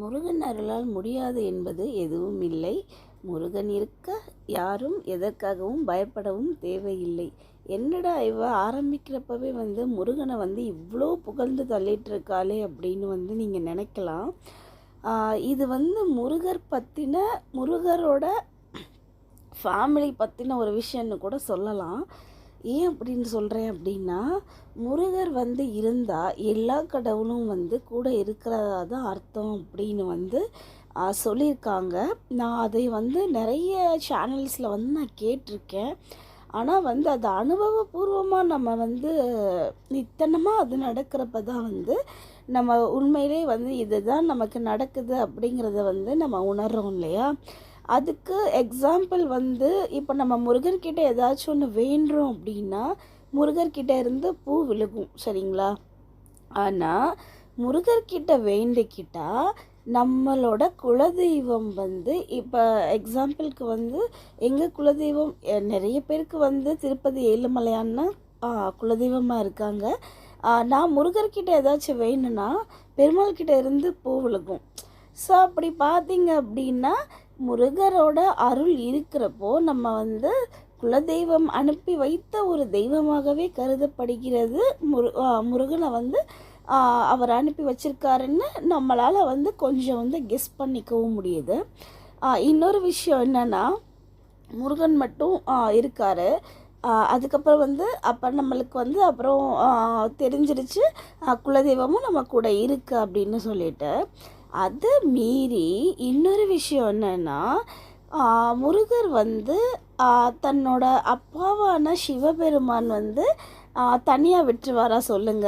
முருகன் அருளால் முடியாது என்பது எதுவும் இல்லை. முருகன் இருக்க யாரும் எதற்காகவும் பயப்படவும் தேவையில்லை. என்னடா இவ ஆரம்பிக்கிறப்பவே வந்து முருகனை வந்து இவ்வளோ புகழ்ந்து தள்ளிட்டு இருக்காளே அப்படின்னு வந்து நீங்கள் நினைக்கலாம். இது வந்து முருகர் பற்றின முருகரோட ஃபேமிலி பற்றின ஒரு விஷயம்னு கூட சொல்லலாம். ஏன் அப்படின்னு சொல்கிறேன் அப்படின்னா முருகர் வந்து இருந்தால் எல்லா கடவுளும் வந்து கூட இருக்கிறதா தான் அர்த்தம் அப்படின்னு வந்து சொல்லியிருக்காங்க. நான் அதை வந்து நிறைய சேனல்ஸில் வந்து நான் கேட்டிருக்கேன். ஆனால் வந்து அது அனுபவபூர்வமாக நம்ம வந்து நித்தனமாக அது நடக்கிறப்ப தான் வந்து நம்ம உண்மையிலே வந்து இதுதான் நமக்கு நடக்குது அப்படிங்கிறத வந்து நம்ம உணர்றோம் இல்லையா? அதுக்கு எக்ஸாம்பிள் வந்து இப்போ நம்ம முருகர்கிட்ட ஏதாச்சும் ஒன்று வேண்டுறோம் அப்படின்னா முருகர்கிட்ட இருந்து பூ விழுகும் சரிங்களா? ஆனால் முருகர்கிட்ட வேண்டிக்கிட்டா நம்மளோட குலதெய்வம் வந்து இப்போ எக்ஸாம்பிளுக்கு வந்து எங்கள் குலதெய்வம் நிறைய பேருக்கு வந்து திருப்பதி ஏழுமலையான்னா குலதெய்வமாக இருக்காங்க. நான் முருகர்கிட்ட ஏதாச்சும் வேணும்னா பெருமாள் கிட்ட இருந்து பூ விழுகும். ஸோ அப்படி பார்த்தீங்க அப்படின்னா முருகரோட அருள் இருக்கிறப்போ நம்ம வந்து குலதெய்வம் அனுப்பி வைத்த ஒரு தெய்வமாகவே கருதப்படுகிறது. முரு முருகனை வந்து அவர் அனுப்பி வச்சிருக்காருன்னு நம்மளால் வந்து கொஞ்சம் வந்து கெஸ் பண்ணிக்கவும் முடியுது. இன்னொரு விஷயம் என்னென்னா முருகன் மட்டும் இருக்கார். அதுக்கப்புறம் வந்து அப்போ நம்மளுக்கு வந்து அப்புறம் தெரிஞ்சிருச்சு குலதெய்வமும் நம்ம கூட இருக்கு அப்படின்னு சொல்லிட்டு. அதை மீறி இன்னொரு விஷயம் என்னன்னா முருகர் வந்து தன்னோட அப்பாவான சிவபெருமான் வந்து தனியாக விட்டுருவாரா சொல்லுங்க.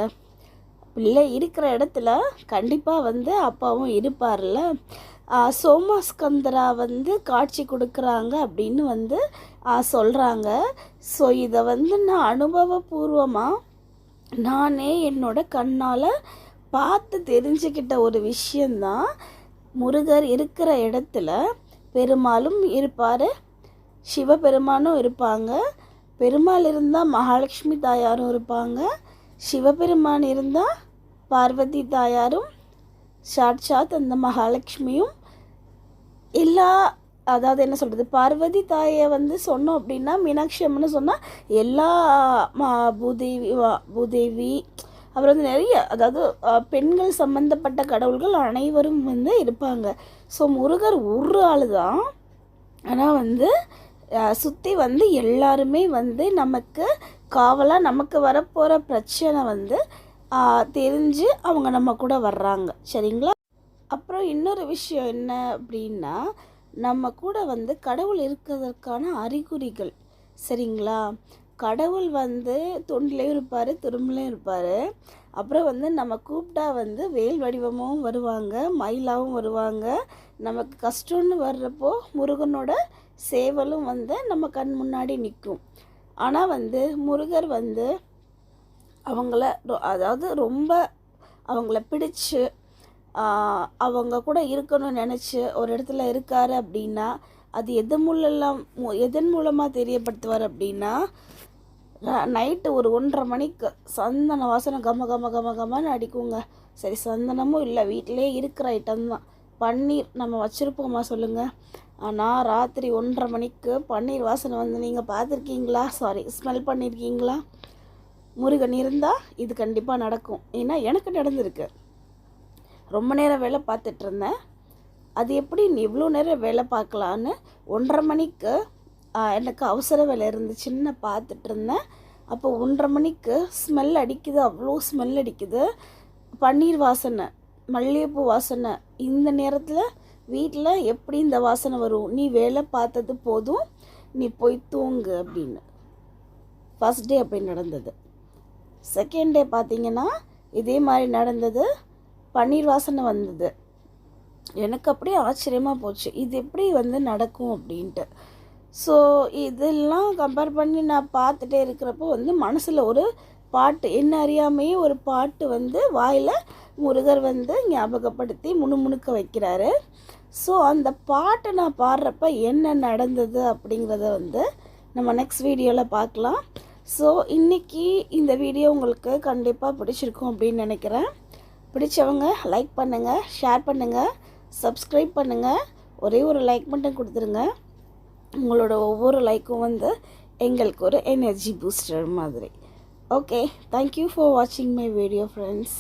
பிள்ளை இருக்கிற இடத்துல கண்டிப்பாக வந்து அப்பாவும் இருப்பார்ல. சோமாஸ்கந்தரா வந்து காட்சி கொடுக்குறாங்க அப்படின்னு வந்து சொல்கிறாங்க ஸோ இதை வந்து நான் அனுபவபூர்வமாக நானே என்னோட கண்ணால் பார்த்து தெரிஞ்சுக்கிட்ட ஒரு விஷயந்தான். முருகர் இருக்கிற இடத்துல பெருமாளும் இருப்பார். சிவபெருமானும் இருப்பாங்க. பெருமாள் இருந்தால் மகாலட்சுமி தாயாரும் இருப்பாங்க. சிவபெருமான் இருந்தால் பார்வதி தாயாரும் சாட்சாத் அந்த மகாலட்சுமியும். எல்லா அதாவது என்ன சொல்கிறது பார்வதி தாயை வந்து சொன்னோம் அப்படின்னா மீனாட்சி அம்மன்னு சொன்னால் எல்லா மா- பூதேவி பூதேவி அப்புறம் வந்து நிறைய அதாவது பெண்கள் சம்பந்தப்பட்ட கடவுள்கள் அனைவரும் வந்து இருப்பாங்க. ஸோ முருகர் ஒரு ஆள் தான் ஆனால் வந்து சுற்றி வந்து எல்லாருமே வந்து நமக்கு காவலாக நமக்கு வரப்போகிற பிரச்சனை வந்து தெரிஞ்சு அவங்க நம்ம கூட வர்றாங்க. சரிங்களா? அப்புறம் இன்னொரு விஷயம் என்ன அப்படின்னா நம்ம கூட வந்து கடவுள் இருக்கிறதற்கான அறிகுறிகள். சரிங்களா? கடவுள் வந்து தொண்டிலையும் இருப்பார் துரும்புலையும் இருப்பார். அப்புறம் வந்து நம்ம கூப்பிட்டா வந்து வேல் வடிவமும் வருவாங்க மயிலாகவும் வருவாங்க. நமக்கு கஷ்டம்னு வர்றப்போ முருகனோட சேவலும் வந்து நம்ம கண் முன்னாடி நிற்கும். ஆனால் வந்து முருகர் வந்து அவங்கள ரொ- அதாவது ரொம்ப அவங்கள பிடிச்சு அவங்க கூட இருக்கணும்னு நினச்சி ஒரு இடத்துல இருக்காரு அப்படின்னா அது எது முள்ளெல்லாம் மு- எதன் மூலமாக தெரியப்படுத்துவார் அப்படின்னா நைட்டு ஒரு ஒன்றரை மணிக்கு சந்தன வாசனை கம கம கம கமன்னு அடிக்குங்க. சரி சந்தனமும் இல்லை வீட்டிலே இருக்கிற ஐட்டம் தான். பன்னீர் நம்ம வச்சுருப்போம்மா சொல்லுங்கள் ஆனால் ராத்திரி ஒன்றரை மணிக்கு பன்னீர் வாசனை வந்து நீங்கள் பார்த்துருக்கீங்களா? சாரி ஸ்மெல் பண்ணியிருக்கீங்களா முருகன் இருந்தால் இது கண்டிப்பாக நடக்கும். ஏன்னா எனக்கு நடந்திருக்கு. ரொம்ப நேரம் வேலை பார்த்துட்ருந்தேன் அது எப்படி நீ இவ்வளோ நேரம் வேலை பார்க்கலான்னு ஒன்றரை மணிக்கு எனக்கு அவசர வேலை இருந்துச்சுன்னு நான் பார்த்துட்டு இருந்தேன். அப்போ ஒன்றரை மணிக்கு ஸ்மெல் அடிக்குது அவ்வளோ ஸ்மெல் அடிக்குது. பன்னீர் வாசனை மல்லிகைப்பூ வாசனை. இந்த நேரத்தில் வீட்டில் எப்படி இந்த வாசனை வரும்? நீ வேலை பார்த்தது போதும் நீ போய் தூங்கு அப்படின்னு. ஃபஸ்ட் டே அப்படி நடந்தது. செகண்ட் டே பார்த்தீங்கன்னா இதே மாதிரி நடந்தது. பன்னீர் வாசனை வந்தது. எனக்கு அப்படியே ஆச்சரியமாக போச்சு. இது எப்படி வந்து நடக்கும் அப்படின்ட்டு. ஸோ இதெல்லாம் கம்பேர் பண்ணி நான் பார்த்துட்டே இருக்கிறப்போ வந்து மனசில் ஒரு பாட்டு என்ன அறியாமையே ஒரு பாட்டு வந்து வாயில் முருகர் வந்து ஞாபகப்படுத்தி முணுமுணுக்க வைக்கிறாரு. ஸோ அந்த பாட்டை நான் பாடுறப்ப என்ன நடந்தது அப்படிங்கிறத வந்து நம்ம நெக்ஸ்ட் வீடியோவில் பார்க்கலாம். ஸோ இன்றைக்கி இந்த வீடியோ உங்களுக்கு கண்டிப்பாக பிடிச்சிருக்கும் அப்படின்னு நினைக்கிறேன். பிடிச்சவங்க லைக் பண்ணுங்கள் ஷேர் பண்ணுங்கள் சப்ஸ்கிரைப் பண்ணுங்கள் ஒரே ஒரு லைக் மட்டும் கொடுத்துருங்க. உங்களோட ஒவ்வொரு லைக்கும் வந்து எங்களுக்கு ஒரு எனர்ஜி பூஸ்டர் மாதிரி. ஓகே தேங்க்யூ ஃபார் வாட்சிங் மை வீடியோ ஃப்ரெண்ட்ஸ்